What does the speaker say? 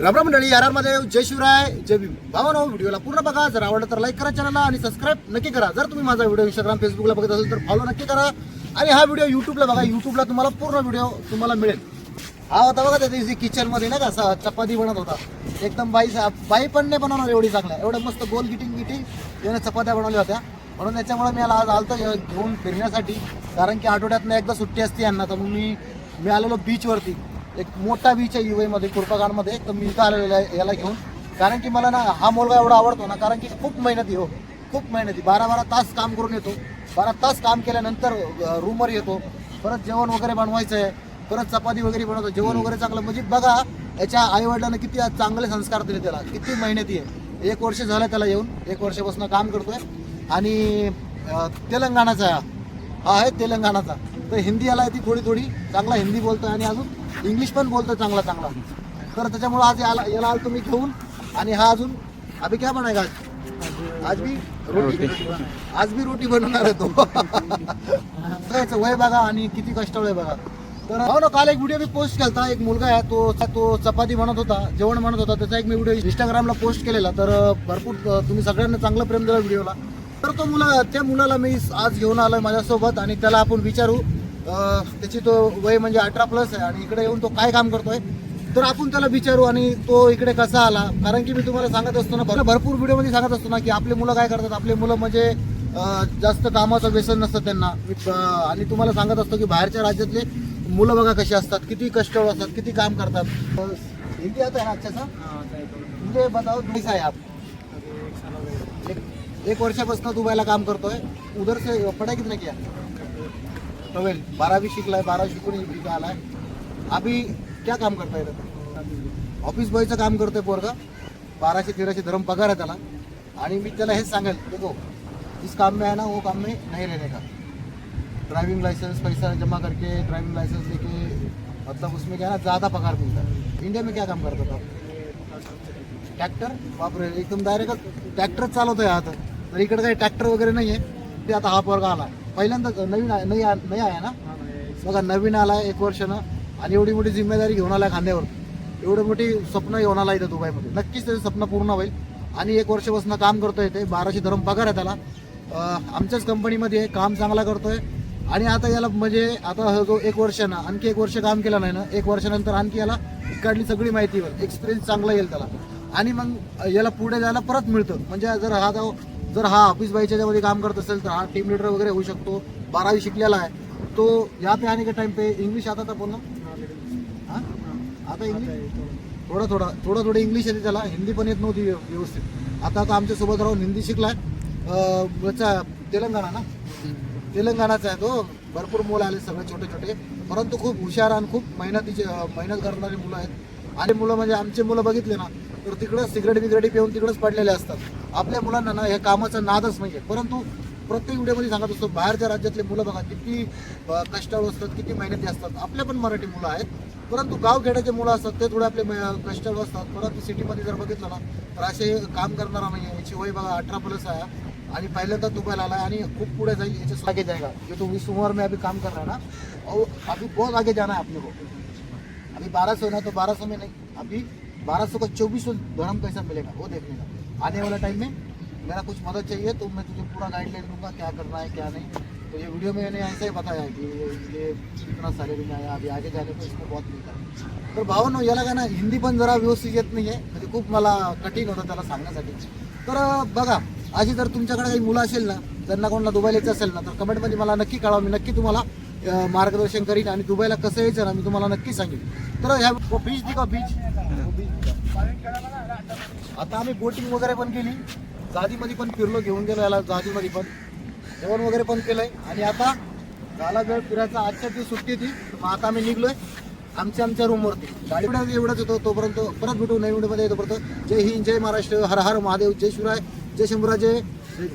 Rubber मंडळी आरमध्ये जय शिवराय जय भीम. भावानो व्हिडिओला पूर्ण बघा. जर आवडलं तर लाईक करा चॅनलला आणि सबस्क्राईब नक्की करा. जर तुम्ही माझा व्हिडिओ इंस्टाग्राम फेसबुकला बघत असेल तर फॉलो नक्की करा. आणि हा व्हिडिओ युट्यूबला बघा. युट्यूबला तुम्हाला पूर्ण व्हिडिओ तुम्हाला मिळेल. हा होता बघा त्या दिवशी किचनमध्ये ना का? असा चपाती बनत होता. एकदम बाई बाई पण नाही बनवणार एवढी चांगल्या. एवढं मस्त गोल गिटिंग गिटिंग याने चपात्या बनवल्या होत्या. म्हणून त्याच्यामुळे मी याला आज आलतो घेऊन फिरण्यासाठी. कारण की आठवड्यातनं एकदा सुट्टी असते यांना. तर मग मी मी आलेलो बीचवरती एक मोठा बीच आहे युएमध्ये कुर्पागाडमध्ये तर मी इथं आलेलो आहे याला घेऊन. कारण की मला ना हा मुलगा एवढा आवडतो ना कारण की खूप मेहनती हो खूप मेहनती. बारा बारा तास काम करून येतो. बारा तास काम केल्यानंतर रूमवर येतो. परत जेवण वगैरे बनवायचं आहे परत चपाती वगैरे बनवतो. जेवण वगैरे चांगलं म्हणजे बघा याच्या आईवडिलांना किती चांगले संस्कार दिले त्याला. किती मेहनती आहे. एक वर्ष झालं त्याला येऊन एक वर्षापासून काम करतोय. आणि तेलंगणाचा हा. हा आहे तेलंगणाचा. तर हिंदी याला ती थोडी थोडी चांगला हिंदी बोलतोय. आणि अजून इंग्लिश पण बोलतो चांगला चांगला. तर त्याच्यामुळं आज याला याला आलो तुम्ही घेऊन आणि हा अजून अभि क्या बनायगा आज आज मी रोटी. आज मी रोटी बनवणार आहे तो. त्याचं वय बघा आणि किती कष्ट आहे बघा. तर हो ना काल एक व्हिडिओ मी पोस्ट केला एक मुलगा आहे तो तो चपाती म्हणत होता जेवण म्हणत होता. त्याचा एक मी व्हिडिओ इंस्टाग्रामला पोस्ट केलेला. तर भरपूर तुम्ही सगळ्यांना चांगलं प्रेम दिलं व्हिडिओला तर तो मुला त्या मुलाला मी आज घेऊन आलोय माझ्यासोबत आणि त्याला आपण विचारू. त्याची तो वय म्हणजे अठरा प्लस आहे आणि इकडे येऊन तो काय काम करतोय? तर आपण त्याला विचारू आणि तो इकडे कसा आला? कारण की मी तुम्हाला सांगत असतो ना भर- भरपूर व्हिडिओमध्ये सांगत असतो ना की आपले मुलं काय करतात? आपले मुलं म्हणजे जास्त कामाचं व्यसन नसतं त्यांना. आणि तुम्हाला सांगत असतो की बाहेरच्या राज्यातले मुलं बघा कशी असतात किती कष्ट असतात किती काम करतात. हिंदी आता है ना अच्छा सा मुझे बताओ कैसा है आप एक, वर्षापासून दुबईला काम करतोय. उधर से पढ़ाई कितना किया ट्वेल्व बारावी शिकलाय बारावी शिकून तिथे आलाय. अभी क्या काम करताय इथं? ऑफिस बॉयचं काम करतोय पोरगा. बाराशे तेराशे धरम पगार आहे त्याला. आणि मी त्याला हेच सांगेल देखो जिस काम में है ना वो काम में नहीं रहने का. ड्राइविंग लाइसेंस पैसा जमा करके ड्राइविंग लाइसेंस लेके मतलब उसमें क्या है ना ज़्यादा पगार मिलता है. इंडिया में क्या काम करता था? ट्रॅक्टर बापरे एकदम डायरेक्ट ट्रॅक्टरच आहे आता. तर इकडे काही ट्रॅक्टर वगैरे नाही आहे ते आता हा पोरगा आला. पहिल्यांदा नवीन आहे- नाही आ- नाही आहे ना? बघा नवीन आला एक वर्षानं आणि एवढी मोठी जिम्मेदारी घेऊन आला खांद्यावर एवढी मोठी स्वप्न घेऊन आला इथं दुबईमध्ये. नक्कीच त्याचं स्वप्न पूर्ण होईल. आणि एक वर्षापासून काम करतोय ते बाराशे धरम पगार आहे त्याला. अं, आमच्याच कंपनीमध्ये आहे, काम चांगला करतोय. आणि आता याला म्हणजे आता हा जो एक वर्षानं आणखी एक वर्ष काम केलं नाही ना एक वर्षानंतर आणखी याला इकडली सगळी माहिती एक्सपिरियन्स चांगला येईल त्याला. आणि मग याला पुढे जायला परत मिळतं. म्हणजे जर हा जो जर हा ऑफिस बाईच्यामध्ये काम करत असेल तर हा टीम लीडर वगैरे होऊ शकतो. बारावी शिकलेला आहे. तो या पे आने के टाइम पे इंग्लिश आता था बोलना हां? आता इंग्लिश थोडं थोडं थोडं थोडं इंग्लिश येते त्याला. हिंदी पण येत नव्हती व्यवस्थित. आता आता आमच्यासोबत राहून हिंदी शिकलाय. अं, तेलंगणा ना? तेलंगणाचा आहे तो. भरपूर मुलं आले सगळे छोटे छोटे. परंतु खूप हुशार आणि खूप मेहनतीचे मेहनत करणारी मुलं आहेत. आणि मुलं म्हणजे आमचे मुलं बघितले ना तर तिकडं सिगरेट बिगरेटी पिऊन तिकडंच पडलेले असतात. आपल्या मुलांना ना हे कामाचा नादच नाही आहे परंतु प्रत्येक व्हिडिओमध्ये सांगत असतो बाहेरच्या राज्यातले मुलं बघा किती कष्टाळू असतात किती मेहनती असतात. आपल्या पण मराठी मुलं आहेत. परंतु गावखेड्याचे मुलं असतात ते थोडे आपले कष्टाळू असतात. परंतु सिटीमध्ये जर बघितलं ना तर असे काम करणारा नाही आहे याची वय बघा अठरा प्लस आहे. आणि पहिल्यांदा दुबईला आला आहे आणि खूप पुढे जाईल याच्या आगे जाएगा जो तो वीस उम्र में अभी काम कर रहा है ना और अभी बहुत आगे जाना है अपने को. अभी बारह सौ ना तो बारह सौ में नहीं अभी बारह सौ का चौबीस सौ धर्म कैसा मिलेगा वो देखने का। आने वाला टाइम में मेरा कुछ मदद चाहिए तो मैं तुझे पूरा गाइडलाइन दूंगा क्या करना है क्या नहीं। तो ये वीडियो में मैंने ऐसा ही बताया कि ये ये इतना सैलरी में आया अभी आगे जाने को इसमें बहुत मिलता है। तर भावानो याला का ना हिंदी पण जरा व्यवस्थित येत नाही आहे म्हणजे खूप मला कठीण होतं त्याला सांगण्यासाठी. तर बघा आजी जर तुमच्याकडे काही मुलं असेल ना त्यांना कोणाला दुबईला यायचं असेल ना तर कमेंटमध्ये मला नक्की कळवा मी नक्की तुम्हाला मार्गदर्शन करीन आणि दुबईला कसं यायचं ना मी तुम्हाला नक्की सांगेन. तर ह्या बीच का बीच आता आम्ही बोटिंग वगैरे पण केली. जादीमध्ये पण फिरलो घेऊन गेलो याला जादीमध्ये पण. जेवण वगैरे पण केलंय. आणि आता झाला वेळ फिरायचा. आजच्या ती सुट्टी होती मग आता आम्ही निघलोय आमच्या आमच्या रूमवरती गाडी एवढंच होतो तोपर्यंत परत भेटू नवीन व्हिडिओमध्ये येतोपर्यंत जय हिंद जय महाराष्ट्र. हर हर महादेव जय शिवराय जय शंभूराजे. जय